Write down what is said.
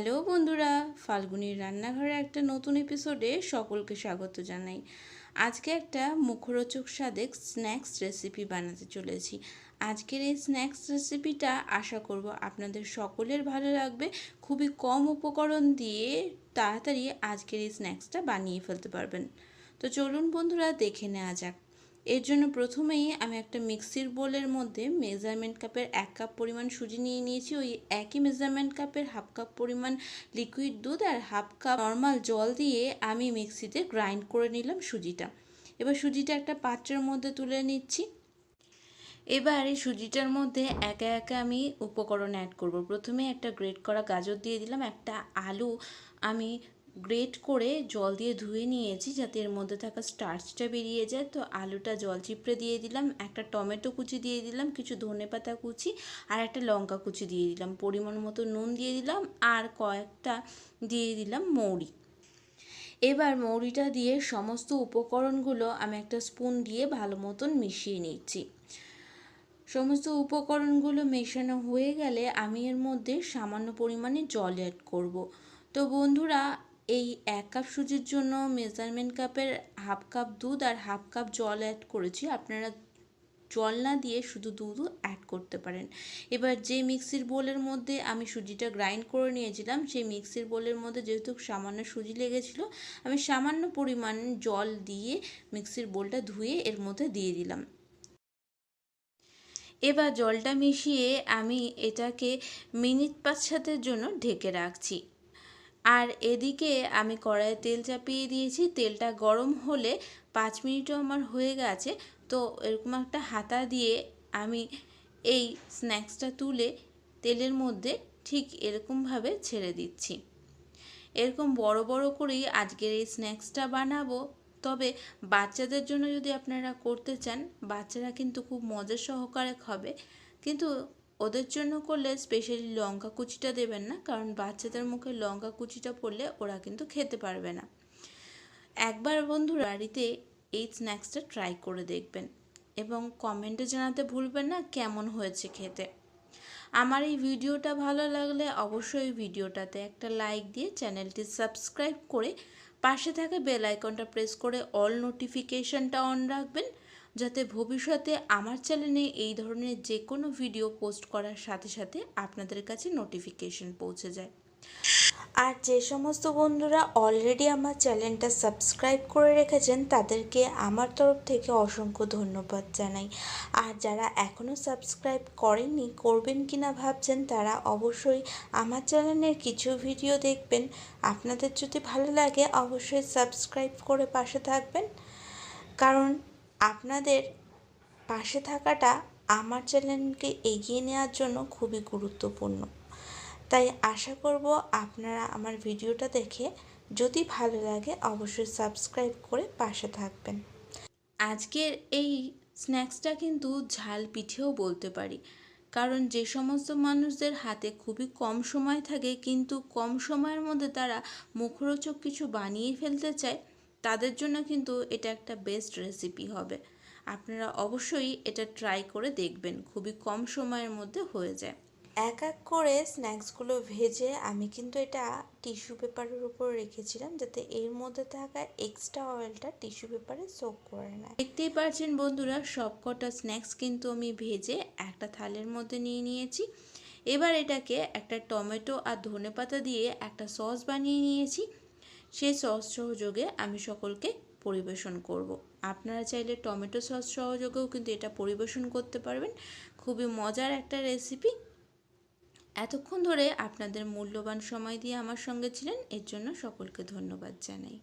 Hello বন্ধুরা, ফাল্গুনির রান্নাঘরে একটা নতুন এপিসোডে সকলকে স্বাগত জানাই। আজকে একটা মুখরোচক স্বাদেক স্ন্যাক্স রেসিপি বানাতে চলেছি। আজকের এই স্ন্যাক্স রেসিপিটা আশা করব আপনাদের সকলের ভালো লাগবে। খুবই কম উপকরণ দিয়ে তাড়াতাড়ি আজকের এই স্ন্যাক্সটা বানিয়ে ফেলতে পারবেন। তো চলুন বন্ধুরা, দেখে নেওয়া যাক। এর জন্য প্রথমেই আমি একটা মিক্সির বোলের মধ্যে মেজারমেন্ট কাপের এক কাপ পরিমাণ সুজি নিয়ে নিয়েছি। ওই একই মেজারমেন্ট কাপের হাফ কাপ পরিমাণ লিকুইড দুধ আর হাফ কাপ নর্মাল জল দিয়ে আমি মিক্সিতে গ্রাইন্ড করে নিলাম সুজিটা। এবার সুজিটা একটা পাত্রের মধ্যে তুলে নিচ্ছি। এবার এই সুজিটার মধ্যে একে একে আমি উপকরণ অ্যাড করব। প্রথমে একটা গ্রেট করা গাজর দিয়ে দিলাম, একটা আলু আমি গ্রেট করে জল দিয়ে ধুয়ে নিয়েছি যাতে এর মধ্যে থাকা স্টার্চটা বেরিয়ে যায়। তো আলুটা জল চিপড়ে দিয়ে দিলাম, একটা টমেটো কুচি দিয়ে দিলাম, কিছু ধনে পাতা কুচি আর একটা লঙ্কা কুচি দিয়ে দিলাম। পরিমাণ মতো নুন দিয়ে দিলাম আর কয়েকটা দিয়ে দিলাম মৌরি। এবার মৌরিটা দিয়ে সমস্ত উপকরণগুলো আমি একটা স্পুন দিয়ে ভালো মতন মিশিয়ে নিচ্ছি। সমস্ত উপকরণগুলো মেশানো হয়ে গেলে আমি এর মধ্যে সামান্য পরিমাণে জল অ্যাড করব। তো বন্ধুরা এই এক কাপ সুজির জন্য মেজারমেন্ট কাপের হাফ কাপ দুধ আর হাফ কাপ জল অ্যাড করেছি। আপনারা জল না দিয়ে শুধু দুধও অ্যাড করতে পারেন। এবার যে মিক্সির বোলের মধ্যে আমি সুজিটা গ্রাইন্ড করে নিয়েছিলাম, সেই মিক্সির বোলের মধ্যে যেহেতু সামান্য সুজি লেগেছিলো, আমি সামান্য পরিমাণ জল দিয়ে মিক্সির বোলটা ধুয়ে এর মধ্যে দিয়ে দিলাম। এবার জলটা মিশিয়ে আমি এটাকে মিনিট পাঁচ সাতের জন্য ঢেকে রাখছি। আর এদিকে আমি কড়াইয়ে তেল চাপিয়ে দিয়েছি। তেলটা গরম হলে পাঁচ মিনিটও আমার হয়ে গেছে। তো এরকম একটা হাতা দিয়ে আমি এই স্ন্যাক্সটা তুলে তেলের মধ্যে ঠিক এরকমভাবে ছেড়ে দিচ্ছি। এরকম বড় বড় করেই আজকের এই স্ন্যাক্সটা বানাবো। তবে বাচ্চাদের জন্য যদি আপনারা করতে চান, বাচ্চারা কিন্তু খুব মজা সহকারে খাবে। কিন্তু ওদের জন্য করলে স্পেশালি লঙ্কা কুচিটা দেবেন না, কারণ বাচ্চাদের মুখে লঙ্কা কুচিটা পড়লে ওরা কিন্তু খেতে পারবে না। একবার বন্ধুরা বাড়িতে এই স্ন্যাক্সটা ট্রাই করে দেখবেন এবং কমেন্টে জানাতে ভুলবেন না কেমন হয়েছে খেতে। আমার এই ভিডিওটা ভালো লাগলে অবশ্যই ভিডিওটাতে একটা লাইক দিয়ে চ্যানেলটি সাবস্ক্রাইব করে পাশে থাকা বেল আইকনটা প্রেস করে অল নোটিফিকেশনটা অন রাখবেন। যাতে ভবিষ্যতে আমার চ্যানেলে এই ধরনের যে কোনো ভিডিও পোস্ট করার সাথে সাথে আপনাদের কাছে নোটিফিকেশন পৌঁছে যায়। আর যে সমস্ত বন্ধুরা অলরেডি আমার চ্যানেলটা সাবস্ক্রাইব করে রেখেছেন, তাদেরকে আমার তরফ থেকে অসংখ্য ধন্যবাদ জানাই। আর যারা এখনও সাবস্ক্রাইব করেননি, করবেন কি না ভাবছেন, তারা অবশ্যই আমার চ্যানেলের কিছু ভিডিও দেখবেন। আপনাদের যদি ভালো লাগে, অবশ্যই সাবস্ক্রাইব করে পাশে থাকবেন। কারণ আপনাদের পাশে থাকাটা আমার চ্যানেলকে এগিয়ে নেওয়ার জন্য খুবই গুরুত্বপূর্ণ। তাই আশা করব আপনারা আমার ভিডিওটা দেখে যদি ভালো লাগে অবশ্যই সাবস্ক্রাইব করে পাশে থাকবেন। আজকের এই স্ন্যাক্সটা কিন্তু ঝাল পিঠেও বলতে পারি। কারণ যে সমস্ত মানুষদের হাতে খুবই কম সময় থাকে, কিন্তু কম সময়ের মধ্যে তারা মুখরোচক কিছু বানিয়ে ফেলতে চায় তাদের জন্য কিন্তু এটা একটা বেস্ট রেসিপি হবে। আপনারা অবশ্যই এটা ট্রাই করে দেখবেন খুবই কম সময়ের মধ্যে হয়ে যায়। এক এক করে স্ন্যাক্সগুলো ভেজে আমি কিন্তু এটা টিস্যু পেপারের উপর রেখেছিলাম যাতে এর মধ্যে থাকা এক্সট্রা অয়েলটা টিস্যু পেপারে সোক করে নেয়। দেখতেই পাচ্ছেন বন্ধুরা সব কটা স্ন্যাক্স কিন্তু আমি ভেজে একটা থালের মধ্যে নিয়ে নিয়েছি। এবার এটাকে একটা টমেটো আর ধনে পাতা দিয়ে একটা সস বানিয়ে নিয়েছি। সেই সস সহযোগে আমি সকলকে পরিবেশন করব। আপনারা চাইলে টমেটো সস সহযোগেও কিন্তু এটা পরিবেশন করতে পারবেন। খুবই মজার একটা রেসিপি এতক্ষণ ধরে আপনাদের মূল্যবান সময় দিয়ে আমার সঙ্গে ছিলেন, এর জন্য সকলকে ধন্যবাদ জানাই।